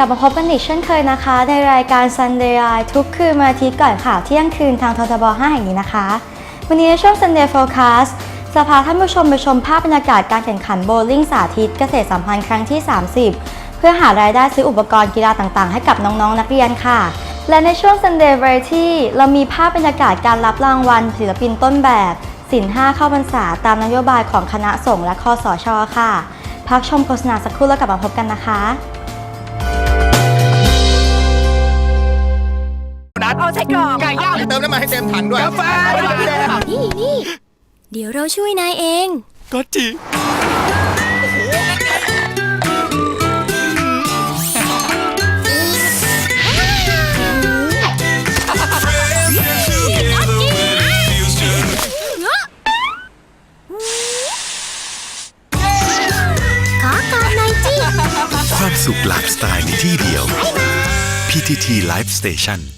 กลับมาพบกันอีกเช่นเคยนะคะ ในรายการ Sunday Eye ทุกคืนวันอาทิตย์ก่อนข่าวเที่ยงคืนทางททบ 5 แห่งนี้นะคะ วันนี้ในช่วง Sunday Forecast จะพาท่านผู้ชมไปชมภาพบรรยากาศการแข่งขันโบว์ลิ่งสาธิตเกษตรสัมพันธ์ครั้งที่ 30 เพื่อหารายได้ซื้ออุปกรณ์กีฬาต่างๆ ให้กับน้องๆนักเรียนค่ะ และในช่วง Sunday Variety เรามีภาพบรรยากาศการรับรางวัลศิลปินต้นแบบสิน5เข้าพรรษาตามนโยบายของคณะสงฆ์และคอสชค่ะ พักชมโฆษณาสักครู่แล้วกลับมาพบกันนะคะ ไส้กรอกไก่ย่างเติมน้ำมันให้เต็มถังด้วยกาแฟนี่นี่เดี๋ยวเราช่วยนายเอง ก็จีขอกอดหน่อยจิความสุขหลากสไตล์ในที่เดียว PTT Life Station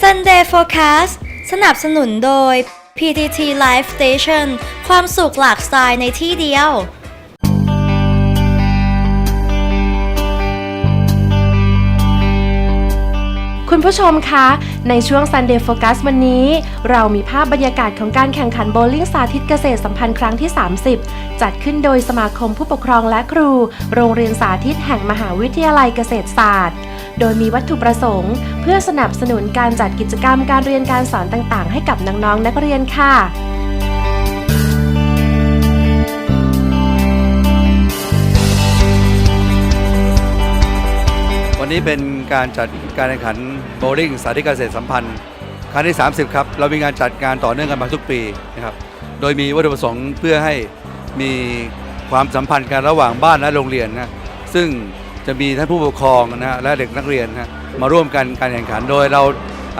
Sunday Forecast สนับสนุนโดย PTT Live Station ความสุขหลากสไตล์ในที่เดียว คุณผู้ชมคะ ในช่วง Sunday Focus วันนี้ เรามีภาพบรรยากาศของการแข่งขันโบว์ลิ่งสาธิตเกษตรสัมพันธ์ครั้งที่ 30 จัดขึ้นโดยสมาคมผู้ปกครองและครู โรงเรียนสาธิตแห่งมหาวิทยาลัยเกษตรศาสตร์ โดยมีวัตถุประสงค์ เพื่อสนับสนุนการจัดกิจกรรมการเรียนการสอนต่างๆ ให้กับน้องๆนักเรียนค่ะวันนี้เป็นการจัดการแข่งขัน โบว์ลิ่งสาธิตเกษตรสัมพันธ์ครั้งที่ 30 ครับ เรามีการจัดงานต่อเนื่องกันมาทุกปีนะครับ โดยมีวัตถุประสงค์เพื่อให้มีความสัมพันธ์กันระหว่างบ้านและโรงเรียนนะ ซึ่งจะมีท่านผู้ปกครองนะฮะและเด็กนักเรียนนะมาร่วมกันการแข่งขัน โดยเรา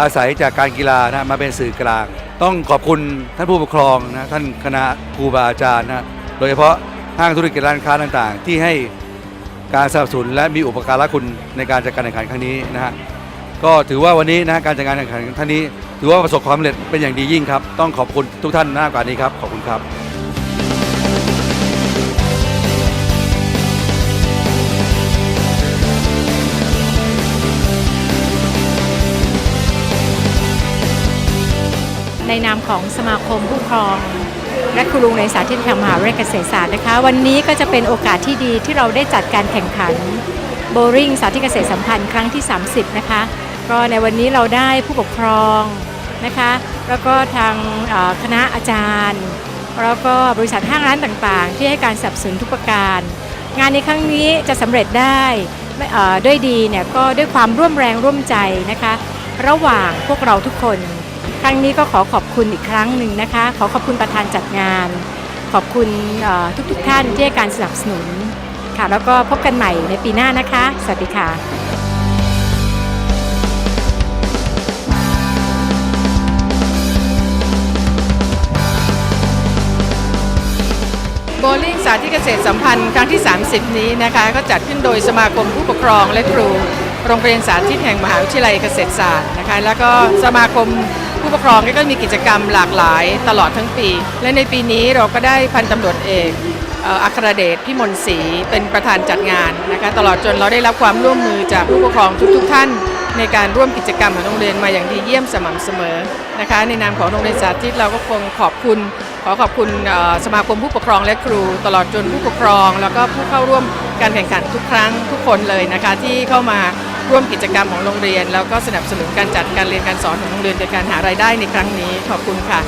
อาศัยจากการกีฬานะมาเป็นสื่อกลาง ต้องขอบคุณท่านผู้ปกครองนะท่านคณะครูบาอาจารย์นะโดยเฉพาะห้างธุรกิจร้านค้าต่างๆ ที่ให้การสนับสนุนและมีอุปการะคุณในการจัดการแข่งขันครั้งนี้นะฮะ ก็ถือว่าวันนี้นะการจัดการแข่งขันครั้งนี้ ถือว่าประสบความสำเร็จเป็นอย่างดียิ่งครับ ต้องขอบคุณทุกท่านมากกว่านี้ครับ ขอบคุณครับในนามของสมาคมผู้ครองและครูในสาธิตแห่งมหาวิทยาลัยเกษตรศาสตร์นะคะ วันนี้ก็จะเป็นโอกาสที่ดีที่เราได้จัดการแข่งขันโบริ่งสาธิตเกษตรสัมพันธ์ครั้งที่ 30 นะคะ ก็ในวันนี้เราได้ผู้ปกครองนะคะ แล้วก็ทางคณะอาจารย์ แล้วก็บริษัทห้างร้านต่างๆ ที่ให้การสนับสนุนทุกประการ งานในครั้งนี้จะสำเร็จได้ด้วยดีเนี่ยก็ด้วยความร่วมแรงร่วมใจนะคะ ระหว่างพวกเราทุกคน ครั้งนี้ก็ขอขอบคุณอีกครั้งหนึ่งนะคะ ขอขอบคุณประธานจัดงาน ขอบคุณทุกๆท่านที่ให้การสนับสนุนค่ะแล้วก็พบกันใหม่ในปีหน้านะคะ สวัสดีค่ะ โบลิ่งสาธิตเกษตรสัมพันธ์ครั้งที่ 30 นี้นะคะก็จัดขึ้นโดยสมาคมผู้ปกครองและครู โรงเรียนสาธิตแห่งมหาวิทยาลัยเกษตรศาสตร์นะคะแล้วก็สมาคมผู้ปกครองก็มีกิจกรรมหลากหลายตลอดทั้งปี และในปีนี้เราก็ได้พันตำรวจเอกอัครเดชพิมลศรีเป็นประธานจัดงานนะคะตลอดจนเราได้รับความร่วมมือจากผู้ปกครองทุกๆท่าน ในการร่วมกิจกรรมของโรงเรียนมาอย่างดีเยี่ยมสม่ำเสมอนะคะ ในนามของโรงเรียนสาธิตเราก็คงขอบคุณ ขอขอบคุณสมาคมผู้ปกครองและครู ตลอดจนผู้ปกครอง แล้วก็ผู้เข้าร่วมการแข่งขันทุกครั้งทุกคนเลยนะคะ ที่เข้ามาร่วมกิจกรรมของโรงเรียน แล้วก็สนับสนุนการจัดการเรียนการสอนของโรงเรียนโดยการหารายได้ในครั้งนี้ขอบคุณค่ะ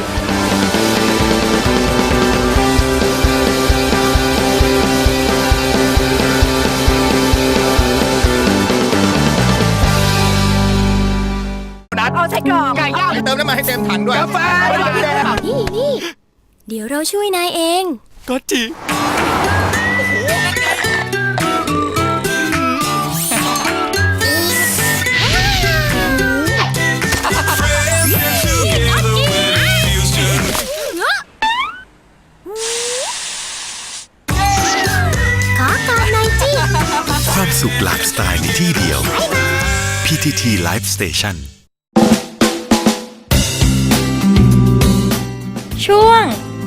เอาใส่กรอกไก่ย่างเติมน้ำมันให้เต็มถังด้วยนี่นี่เดี๋ยวเราช่วยนายเอง ก็จริงขอกอดหน่อยจิความสุขหลากสไตล์ในที่เดียว PTT Live Station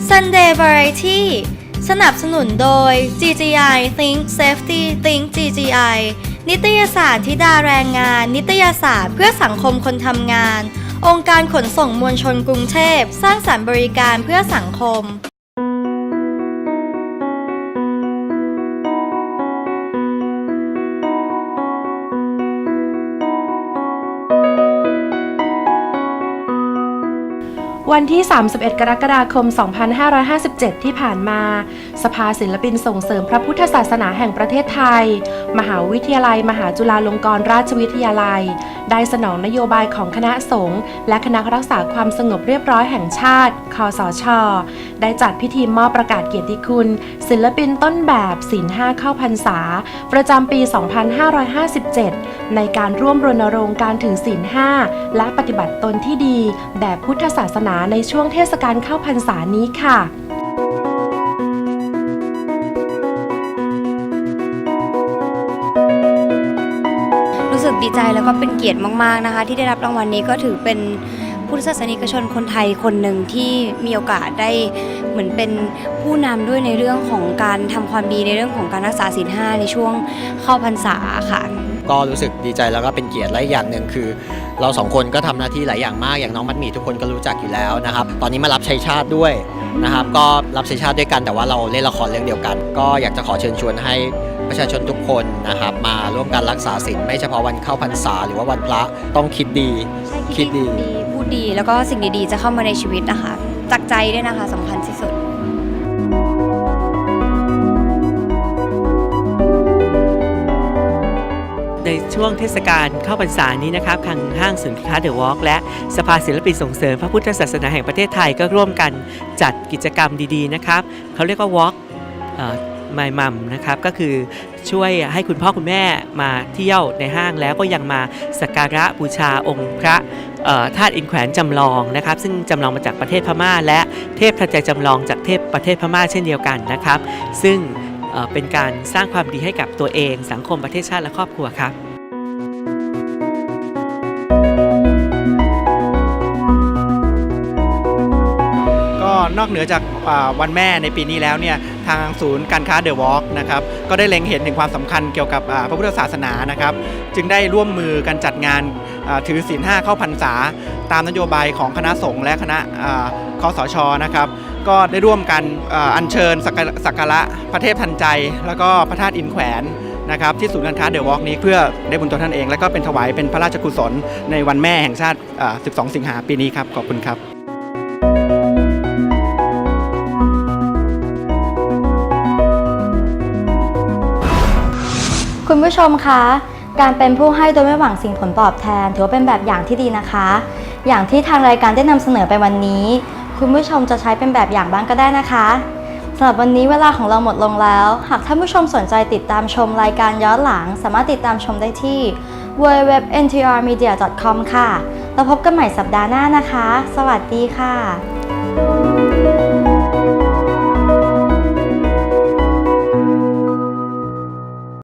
Sunday Variety สนับสนุนโดย GGI Think Safety Think GGI นิตยสารที่ดาแรงงาน นิตยสารเพื่อสังคมคนทำงาน องค์การขนส่งมวลชนกรุงเทพ สร้างสรรค์บริการเพื่อสังคม วันที่ 31 กรกฎาคม 2557 ที่ผ่านมา สภาศิลปินส่งเสริมพระพุทธศาสนาแห่งประเทศไทย มหาวิทยาลัย มหาจุฬาลงกรณราชวิทยาลัย ได้สนองนโยบายของคณะสงฆ์และคณะรักษาความสงบเรียบร้อยแห่งชาติคอสช ได้จัดพิธีมอบประกาศเกียรติคุณ ศิลปินต้นแบบศีลห้าเข้าพรรษา ประจำปี 2557 ในการร่วมรณรงค์การถือศีลห้าและปฏิบัติตนที่ดีแด่พุทธศาสนาในช่วงเทศกาลเข้าพรรษานี้ค่ะรู้สึกดีใจแล้วก็เป็นเกียรติมาก ๆ นะคะ ที่ได้รับรางวัลนี้ก็ถือเป็นพุทธศาสนิกชนคนไทยคนหนึ่งที่มีโอกาสได้เหมือนเป็นผู้นำด้วยในเรื่องของการทำความดีในเรื่องของการรักษาศีลห้าในช่วงเข้าพรรษาค่ะ ก็รู้สึกดีใจแล้วก็เป็นเกียรติและอีกอย่างหนึ่งคือ เราสองคนก็ทำหน้าที่หลายอย่างมากอย่างน้องมัดหมี่ทุกคนก็รู้จักอยู่แล้วนะครับ ตอนนี้มารับใช้ชาติด้วยนะครับ ก็รับใช้ชาติด้วยกันแต่ว่าเราเล่นละครเรื่องเดียวกัน ก็อยากจะขอเชิญชวนให้ประชาชนทุกคนนะครับ มาร่วมกันรักษาศีลไม่เฉพาะวันเข้าพรรษา หรือว่าวันพระต้องคิดดี คิดดี พูดดีแล้วก็สิ่งดีๆ จะเข้ามาในชีวิตนะคะจากใจด้วยนะคะสำคัญที่สุด ช่วงเทศกาลเข้าพรรษานี้นะครับทางห้างศูนย์ค้าเดอะวอล์กและสภาศิลปินส่งเสริมพระพุทธศาสนาแห่งประเทศไทยก็ร่วมกันจัดกิจกรรมดีๆนะครับเขาเรียกว่า Walk มายมัมนะครับก็คือช่วยให้คุณพ่อคุณแม่มาเที่ยวในห้างแล้วก็ยังมาสักการะบูชาองค์พระธาตุอินแขวนจำลองนะครับ ซึ่งจำลองมาจากประเทศพม่า และเทพทันใจจำลองจากเทพประเทศพม่าเช่นเดียวกันนะครับ ซึ่งเป็นการสร้างความดีให้กับตัวเอง สังคมประเทศชาติและครอบครัวครับ นอกเหนือจากวันแม่ในปีนี้แล้วเนี่ยทางศูนย์การค้าเดอะวอล์กนะครับก็ได้เล็งเห็นถึงความสำคัญเกี่ยวกับพระพุทธศาสนานะครับ จึงได้ร่วมมือกันจัดงานถือศีลห้าเข้าพรรษา ตามนโยบายของคณะสงฆ์และคณะคอสชนะครับก็ได้ร่วมกันอัญเชิญสักการะพระเทพทันใจ แล้วก็พระธาตุอินแขวนนะครับที่ศูนย์การค้าเดอะวอล์กนี้เพื่อได้บุญตัวท่านเอง และก็เป็นถวายเป็นพระราชกุศลในวันแม่แห่งชาติ 12 สิงหาปีนี้ครับ ขอบคุณครับ ผู้ชมคะ การเป็นผู้ให้โดยไม่หวังสิ่งผลตอบแทน ถือว่าเป็นแบบอย่างที่ดีนะคะ อย่างที่ทางรายการได้นำเสนอไปวันนี้ คุณผู้ชมจะใช้เป็นแบบอย่างบ้างก็ได้นะคะสำหรับวันนี้เวลาของเราหมดลงแล้ว หากท่านผู้ชมสนใจติดตามชมรายการย้อนหลัง สามารถติดตามชมได้ที่ www.ntrmedia.com ค่ะ แล้วพบกันใหม่สัปดาห์หน้านะคะ สวัสดีค่ะ